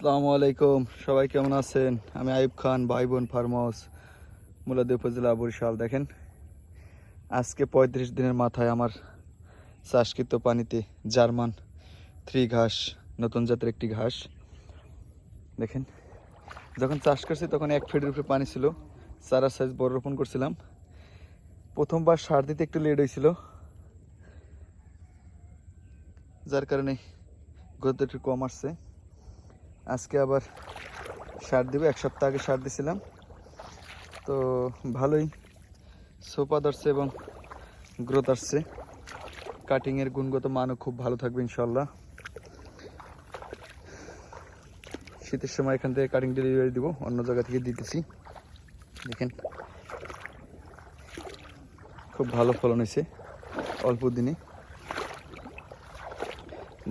আসসালামু আলাইকুম। সবাই কেমন আছেন? আমি আইব খান ভাই বোন ফার্ম হাউস মুলাদি উপজেলা বরিশাল। দেখেন, আজকে পঁয়ত্রিশ দিনের মাথায় আমার চাষকৃত পানিতে জার্মান থ্রি ঘাস, নতুন জাতের একটি ঘাস। দেখেন, যখন চাষ করছি তখন এক ফিটের উপরে পানি ছিল। চারা সাইজ বড় রোপণ করছিলাম। প্রথমবার সার দিতে একটু লেট হয়েছিল। যার কারণে একটু কম আসছে। আজকে আবার সার দিব, এক সপ্তাহ আগে সার দিছিলাম। তো ভালোই সোপা ধরছে এবং গ্রোথ আসছে। কাটিংয়ের গুণগত মানও খুব ভালো থাকবে ইনশাল্লাহ শীতের সময় এখান থেকে কাটিং ডেলিভারি দিব, অন্য জায়গা থেকে দিতেছি। দেখেন। খুব ভালো ফলন হয়েছে অল্প দিনে।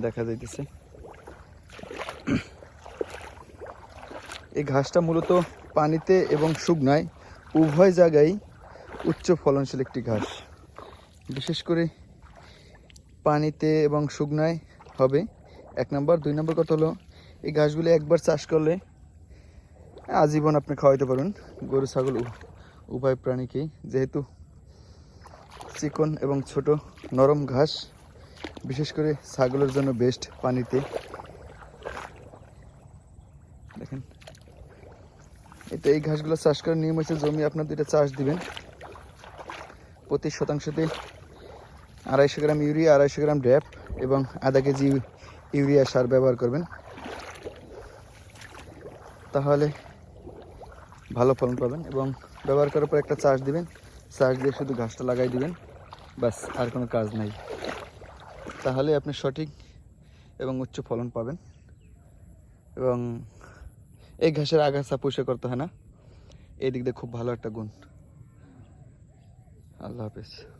দেখা যাইতেছে। এই ঘাসটা মূলত পানিতে এবং শুকনায় উভয় জায়গায় উচ্চ ফলনশীল একটি ঘাস। বিশেষ করে পানিতে এবং শুকনায় হবে। এক নম্বর। দুই নম্বর কথা হলো, এই ঘাসগুলি একবার চাষ করলে আজীবন আপনি খাওয়াইতে পারবেন। গরু, ছাগল উভয় প্রাণীকেই। যেহেতু চিকন এবং ছোট নরম ঘাস, বিশেষ করে ছাগলের জন্য বেস্ট পানিতে। দেখেন। এটা এই ঘাসগুলো চাষ করার নিয়ম হচ্ছে জমি আপনার দুইটা চাষ দিবেন। প্রতি শতাংশতে আড়াইশো গ্রাম ইউরিয়া, আড়াইশো গ্রাম ড্যাপ এবং আধা কেজি ইউরিয়া সার ব্যবহার করবেন। তাহলে ভালো ফলন পাবেন এবং ব্যবহার করার পর একটা চাষ দিবেন। চাষ দিয়ে শুধু ঘাসটা লাগাই দিবেন। ব্যাস, আর কোনো কাজ নাই। তাহলে আপনি সঠিক এবং উচ্চ ফলন পাবেন। এবং এই ঘাসের আগাছা পুষে করতে হয় না? এই দিক দিয়ে খুব ভালো একটা গুণ। আল্লাহ হাফেজ।